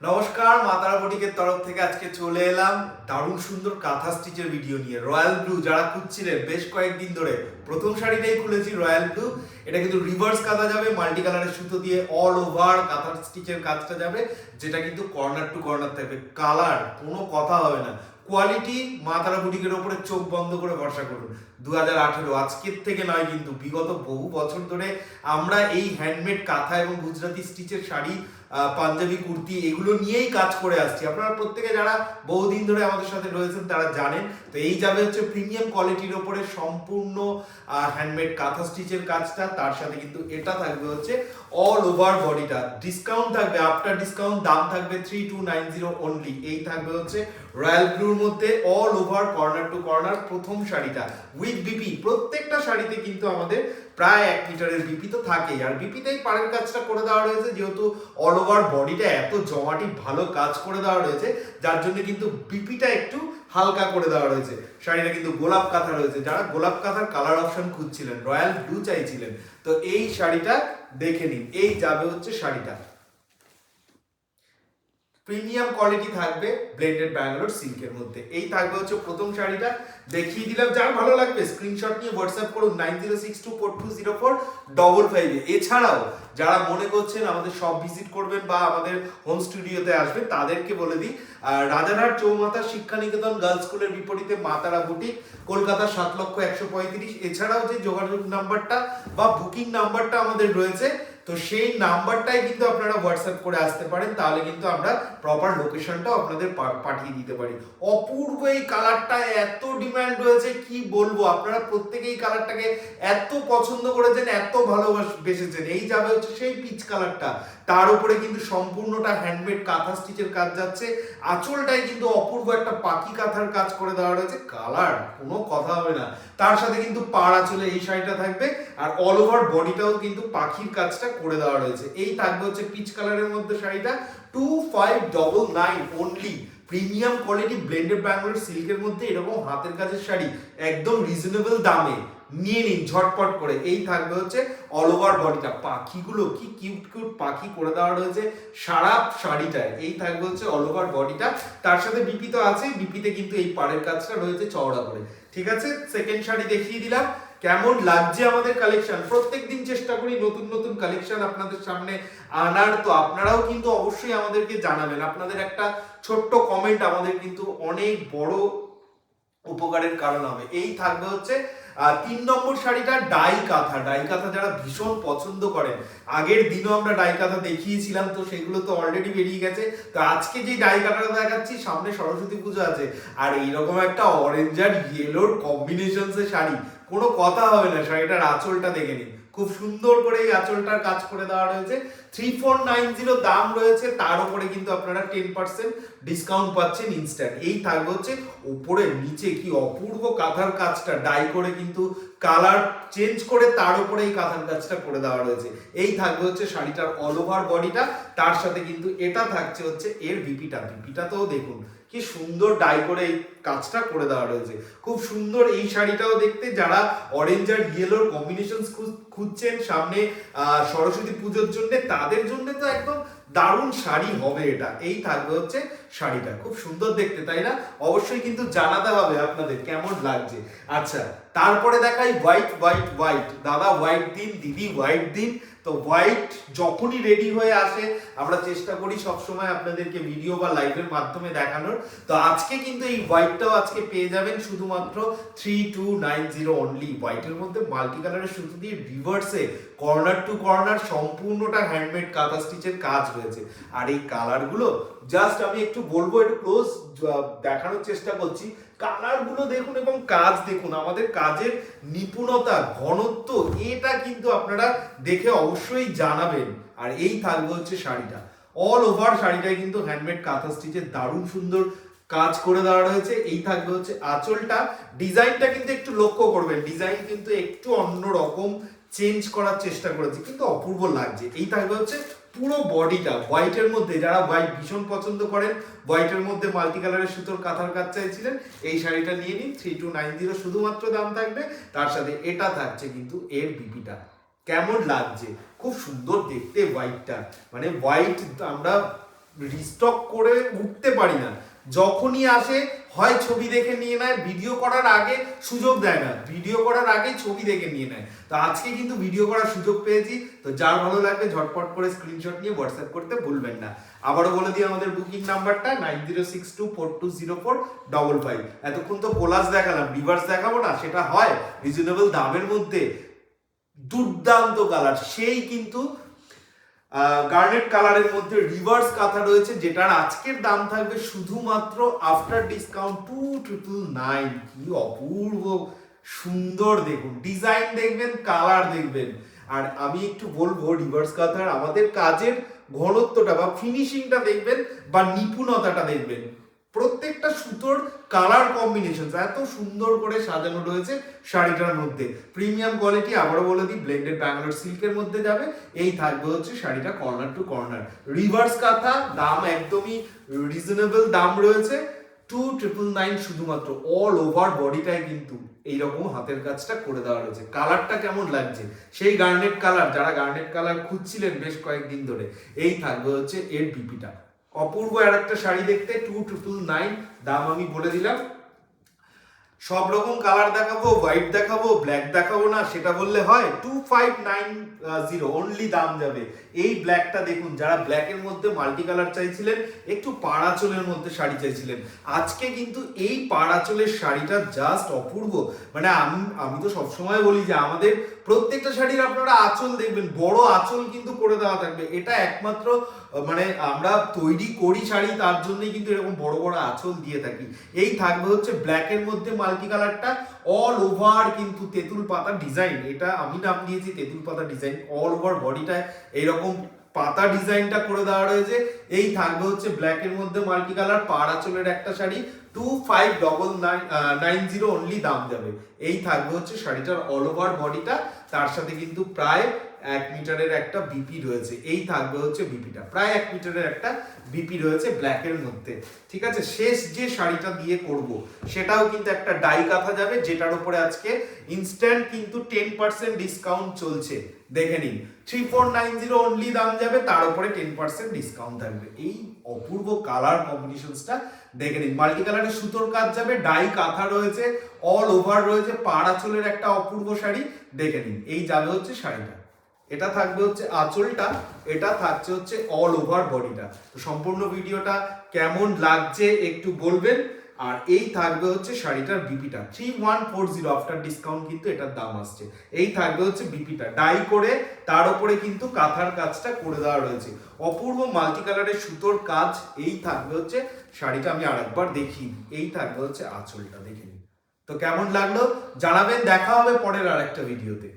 নমস্কার মাতারা বুটিকের তরফ থেকে আজকে চলে এলাম দারুণ সুন্দর কাঁথা স্টিচের ভিডিও নিয়ে রয়্যাল ব্লু যারা খুঁজছিলেন বেশ কয়েকদিন ধরে। প্রথম শাড়িটাই খুলেছি রয়্যাল ব্লু এটা কিন্তু রিভার্স কাঁথা যাবে মাল্টি কালারের সুতো দিয়ে অল ওভার কাঁথা স্টিচের কাজটা যাবে, যেটা কিন্তু কর্নার টু কর্নার থাকবে কালার কোনো কথা হবে না। কোয়ালিটি মা তারা বুটিকের ওপরে চোখ বন্ধ করে ভরসা করুন। দু হাজার আঠেরো, আজকের থেকে নয় কিন্তু, বিগত বহু বছর ধরে আমরা এই হ্যান্ডমেড কাঁথা এবং গুজরাতি স্টিচের শাড়ি পাঞ্জাবি, কুর্তি এগুলো নিয়েই কাজ করে আসছি। আপনারা প্রত্যেকে যারা বহুদিন ধরে আমাদের সাথে রয়েছেন, তারা জানেন। তো এই যাবে হচ্ছে প্রিমিয়াম কোয়ালিটির ওপরে সম্পূর্ণ হ্যান্ডমেড কাঁথা স্টিচের কাজটা। তার সাথে কিন্তু এটা থাকবে হচ্ছে অল ওভার বডিটা ডিসকাউন্ট থাকবে আফটার ডিসকাউন্ট দাম থাকবে three two nine zero only এই থাকবে হচ্ছে রয়্যাল ব্লুর মধ্যে all over corner to corner প্রথম শাড়িটা। উইথ বিপি প্রত্যেকটা শাড়িতে কিন্তু আমাদের প্রায় এক মিটারের বিপি তো থাকেই। আর বিপিতেই পাড়ের কাজটা করে দেওয়া রয়েছে, যেহেতু অল ওভার বডিটা এত জমাটি ভালো কাজ করে দেওয়া রয়েছে, যার জন্য কিন্তু বিপিটা একটু হালকা করে দেওয়া রয়েছে। শাড়িটা কিন্তু গোলাপ কাঁথা রয়েছে। যারা গোলাপ কাঁথার কালার অপশন খুঁজছিলেন, রয়্যাল ব্লু চাইছিলেন, তো এই শাড়িটা দেখে নিন। এই যাবে হচ্ছে শাড়িটা। প্রিমিয়াম কোয়ালিটি থাকবে ব্লেন্ডেড ব্যাঙ্গালোর সিল্কের মধ্যে। এই থাকবে হচ্ছে প্রথম শাড়িটা। দেখিয়ে দিলাম যার ভালো লাগবে স্ক্রিনশট নিয়ে হোয়াটসঅ্যাপ করুন nine zero six two four two zero four double ফাইভে এছাড়াও যারা মনে করছেন আমাদের সব ভিজিট করবেন বা আমাদের হোম স্টুডিওতে আসবেন, তাদেরকে বলে দিই রাজারহাট চৌমাথা শিক্ষা নিকেতন গার্লস স্কুলের বিপরীতে মাতারা বুটিক কলকাতা সাত লক্ষ একশো পঁয়ত্রিশ। এছাড়াও যে যোগাযোগ নাম্বারটা বা বুকিং নাম্বারটা আমাদের রয়েছে তো সেই নাম্বারটাই কিন্তু আপনারা হোয়াটসঅ্যাপ করে আসতে পারেন, তাহলে কিন্তু আমরা প্রপার লোকেশনটাও আপনাদের পাঠিয়ে দিতে পারি। অপূর্ব এই কালারটা এত ডিমান্ড রয়েছে, কি বলব? আপনারা প্রত্যেকেই এই কালারটাকে এত পছন্দ করেছেন, এত ভালোবেসেছেন এই যাবে হচ্ছে সেই পিচ কালারটা তার উপরে কিন্তু সম্পূর্ণটা হ্যান্ডমেড কাঁথা স্টিচের কাজ যাচ্ছে। আঁচলটাই কিন্তু অপূর্ব একটা পাখি কাঁথার কাজ করে দেওয়া রয়েছে। কালার কোনো কথা হবে না। তার সাথে কিন্তু পাড় আঁচলে এই শাড়িটা থাকবে, আর অল ওভার বডিটাও কিন্তু পাখির কাজটা করে দেওয়া রয়েছে। এই থাকবে হচ্ছে পিচ কালারের মধ্যে শাড়িটা। Two five double nine only premium quality blended Bangalore সিল্কের মধ্যে এরকম হাতের কাজের শাড়ি, একদম রিজনেবল দামে। নিয়ে নিন, ঝটপট করে। এই থাকবে হচ্ছে অল ওভার বডিটা পাখিগুলো কি কিউট কিউট পাখি করে দেওয়া রয়েছে সারা শাড়িটায়। এই থাকবে হচ্ছে অল ওভার বডিটা তার সাথে বিপি তো আছে বিপিতে কিন্তু এই পাড়ের কাজটা রয়েছে চওড়া করে। ঠিক আছে? সেকেন্ড শাড়ি দেখিয়ে দিলাম। কেমন লাগছে আমাদের কালেকশন প্রত্যেক দিন চেষ্টা করি নতুন নতুন কালেকশন আপনাদের সামনে আনার। তো আপনারাও কিন্তু অবশ্যই আমাদেরকে জানাবেন। আপনাদের একটা ছোট্ট কমেন্ট আমাদের কিন্তু অনেক বড় উপকারের কারণ হবে। এই থাকবে হচ্ছে তিন নম্বর শাড়িটা ডাই কাঁথা ডাই কাঁথা যারা ভীষণ পছন্দ করেন, আগের দিনও আমরা ডাই কাঁথা দেখিয়েছিলাম, তো সেগুলো তো অলরেডি বেরিয়ে গেছে। তো আজকে যে ডাই কাঁথাটা দেখাচ্ছি, সামনে সরস্বতী পুজো আছে। আর এইরকম একটা অরেঞ্জ আর ইয়েলোর কম্বিনেশনসে শাড়ি। কোনো কথা হবে না, শাড়িটার আঁচলটা দেখে নিন। খুব সুন্দর করে এই আঁচলটার কাজ করে দেওয়া রয়েছে। থ্রি ফোর নাইন জিরো দাম রয়েছে, তার উপরে কিন্তু আপনারা টেন পার্সেন্ট ডিসকাউন্ট পাচ্ছেন ইনস্ট্যান্ট এই থাকবে হচ্ছে উপরে নিচে কি অপূর্ব কাঁথার কাজটা ডাই করে কিন্তু কালার চেঞ্জ করে তার উপরে এই কাঁথার কাজটা করে দেওয়া রয়েছে। এই থাকবে হচ্ছে শাড়িটার অল ওভার বডিটা তার সাথে কিন্তু এটা থাকছে হচ্ছে এর বিপিটা বিপিটা তো দেখুন কি সুন্দর ডাই করে এই কাজটা করে দেওয়া রয়েছে। খুব সুন্দর এই শাড়িটাও দেখতে যারা অরেঞ্জ আর ইয়েলোর কম্বিনেশন খুঁজছেন সামনে সরস্বতী পুজোর জন্য, তাদের জন্য তো একদম দারুণ শাড়ি হবে এটা। এই থাকবে হচ্ছে শাড়িটা। খুব সুন্দর দেখতে, তাই না? অবশ্যই কিন্তু জানাতে হবে আপনাদের কেমন লাগছে। আচ্ছা তারপরে দেখাই হোয়াইট হোয়াইট হোয়াইট। দাদা, হোয়াইট দিন, দিদি, হোয়াইট দিন। তো হোয়াইট যখনই রেডি হয়ে আসে, আমরা চেষ্টা করি সবসময় আপনাদেরকে ভিডিও বা লাইভের মাধ্যমে দেখানোর। তো আজকে কিন্তু এই হোয়াইটটাও আজকে পেয়ে যাবেন শুধুমাত্র three two nine zero only হোয়াইটের মধ্যে মাল্টি কালারের সুতো দিয়ে রিভার্সে corner to corner handmade kantha কাঁথা স্টিচের কাজ রয়েছে আর এই কালারগুলো জাস্ট আমি একটু বলব, একটু ক্লোজ দেখানোর চেষ্টা করছি। কালারগুলো দেখুন এবং কাজ দেখুন। আমাদের কাজের নিপুণতা, ঘনত্ব, এটা কিন্তু আপনারা দেখে অবশ্যই জানাবেন। আর এই থাকবে হচ্ছে শাড়িটা। অল ওভার শাড়িটায় কিন্তু হ্যান্ডমেড কাঁথা স্টিচের দারুণ সুন্দর কাজ করে দেওয়া রয়েছে। এই থাকবে হচ্ছে আঁচলটা। ডিজাইনটা কিন্তু একটু লক্ষ্য করবেন। ডিজাইন কিন্তু একটু অন্য রকম চেঞ্জ করার চেষ্টা করেছি, কিন্তু অপূর্ব লাগছে। এই থাকবে হচ্ছে পুরো বডিটা হোয়াইটের মধ্যে, যারা হোয়াইট ভীষণ পছন্দ করেন হোয়াইটের মধ্যে মাল্টি কালারের সুতোর কাঁথার কাজ চাইছিলেন, এই শাড়িটা নিয়ে নিন থ্রি টু নাইন জিরো শুধুমাত্র দাম থাকবে, তার সাথে এটা থাকছে কিন্তু এর বিপিটা কেমন লাগছে? খুব সুন্দর দেখতে হোয়াইটটা মানে হোয়াইট আমরা রিস্টক করে উঠতে পারি না। যখনই আসে, হয় ছবি দেখে নিয়ে নেয় ভিডিও করার আগে সুযোগ দেয় না। ভিডিও করার আগে ছবি দেখে নিয়ে নেয়। তো আজকে কিন্তু ভিডিও করার সুযোগ পেয়েছি। তো যার ভালো লাগবে, ঝটপট করে স্ক্রিনশট নিয়ে হোয়াটসঅ্যাপ করতে ভুলবেন না। আবারও বলে দিই আমাদের বুকিং নাম্বারটা nine zero six two four two zero four double five এতক্ষণ তো কোলাস দেখালাম রিভার্স দেখাবো না, সেটা হয় রিজনেবল দামের মধ্যে। দুর্দান্ত কালার সেই কিন্তু গার্নেট কালারের মধ্যে রিভার্স কাঁথা রয়েছে, যেটার আজকের দাম থাকবে শুধুমাত্র after discount two triple nine কি অপূর্ব সুন্দর দেখুন ডিজাইন দেখবেন কালার দেখবেন। আর আমি একটু বলব রিভার্স কাঁথার আমাদের কাজের ঘনত্বটা বা ফিনিশিংটা দেখবেন বা নিপুণতাটা দেখবেন। প্রত্যেকটা সুতোর কালার কম্বিনেশন এত সুন্দর করে সাজানো রয়েছে শাড়িটার মধ্যে। প্রিমিয়াম কোয়ালিটি, আবারও বলে দিই, ব্লেন্ডেড ব্যাঙ্গালোর সিল্কের মধ্যে যাবে। এই থাকবে হচ্ছে শাড়িটা কর্নার টু কর্নার। রিভার্স কাঁথা, দাম একদমই রিজনেবল দাম রয়েছে। টু ট্রিপল নাইন শুধুমাত্র অল ওভার বডিটাই কিন্তু এইরকম হাতের কাজটা করে দেওয়া রয়েছে। কালারটা কেমন লাগছে? সেই গার্নেট কালার যারা গার্নেট কালার খুঁজছিলেন বেশ কয়েকদিন ধরে, এই থাকবে হচ্ছে এর বিপিটা অপূর্ব আর একটা শাড়ি দেখতে টু ট্রিপল নাইন দাম আমি বলে দিলাম। সব রকম কালার দেখাবো হোয়াইট দেখাবো ব্ল্যাক দেখাবো না, সেটা বললে হয় two five nine zero only দাম যাবে। এই ব্ল্যাকটা দেখুন, যারা ব্ল্যাকের মধ্যে মাল্টি কালার চাইছিলেন, একটু পাড়াচলের মধ্যে শাড়ি চাইছিলেন। আজকে কিন্তু এই পাড়াচলের শাড়িটা জাস্ট অপূর্ব। মানে আমি আমি তো সবসময় বলি যে আমাদের প্রত্যেকটা শাড়ির আপনারা আঁচল দেখবেন, বড় আঁচল কিন্তু করে দেওয়া থাকবে। এটা একমাত্র মানে আমরা তৈরি করি শাড়ি, তার জন্যই কিন্তু এরকম বড় বড় আঁচল দিয়ে থাকি। এই থাকবে হচ্ছে ব্ল্যাকের মধ্যে মাল্টি কালারটা অল ওভার কিন্তু তেঁতুল পাতা ডিজাইন এটা আমি নাম দিয়েছি, তেঁতুল পাতা ডিজাইন অল ওভার বডিটায়। এইরকম পাতা ডিজাইনটা করে দেওয়া রয়েছে। এই থাকবে হচ্ছে ব্ল্যাকের মধ্যে মাল্টি কালার পাড়া চলের একটা sari two five double nine zero only দাম যাবে। এই থাকবে হচ্ছে শাড়িটার অল ওভার বডিটা তার সাথে কিন্তু প্রায় এক মিটারের একটা বিপি রয়েছে। এই থাকবে হচ্ছে বিপিটা। প্রায় এক মিটারের একটা বিপি রয়েছে ব্ল্যাকের মধ্যে। ঠিক আছে? শেষ যে শাড়িটা দিয়ে করব, সেটাও কিন্তু একটা ডাই কাঁথা যাবে, যেটার উপরে আজকে ইনস্ট্যান্ট কিন্তু টেন পার্সেন্ট ডিসকাউন্ট চলছে। দেখে নিন। Three four nine zero only দাম যাবে, তার উপরে টেন পার্সেন্ট ডিসকাউন্ট থাকবে। এই অপূর্ব কালার কম্বিনেশনসটা দেখে নিন। মাল্টি কালারের সুতোর কাজ যাবে ডাই কাঁথা রয়েছে অল ওভার রয়েছে পাড় আঁচলের একটা অপূর্ব শাড়ি। দেখে নিন। এই যাবে হচ্ছে শাড়িটা। এটা থাকবে হচ্ছে আঁচলটা, এটা থাকছে হচ্ছে অল ওভার বডিটা তো সম্পূর্ণ ভিডিওটা কেমন লাগছে একটু বলবেন, আর এই থাকবে হচ্ছে শাড়িটার বিপিটা three one four zero after discount কিন্তু এটার দাম আসছে। এই থাকবে হচ্ছে বিপিটা ডাই করে তার উপরে কিন্তু কাঁথার কাজটা করে দেওয়া রয়েছে। অপূর্ব মাল্টি কালারের সুতোর কাজ, এই থাকবে হচ্ছে শাড়িটা আমি আরেকবার দেখি এই থাকবে হচ্ছে আঁচলটা, দেখে তো কেমন লাগল? জানাবেন, দেখা হবে পরের আরেকটা ভিডিওতে।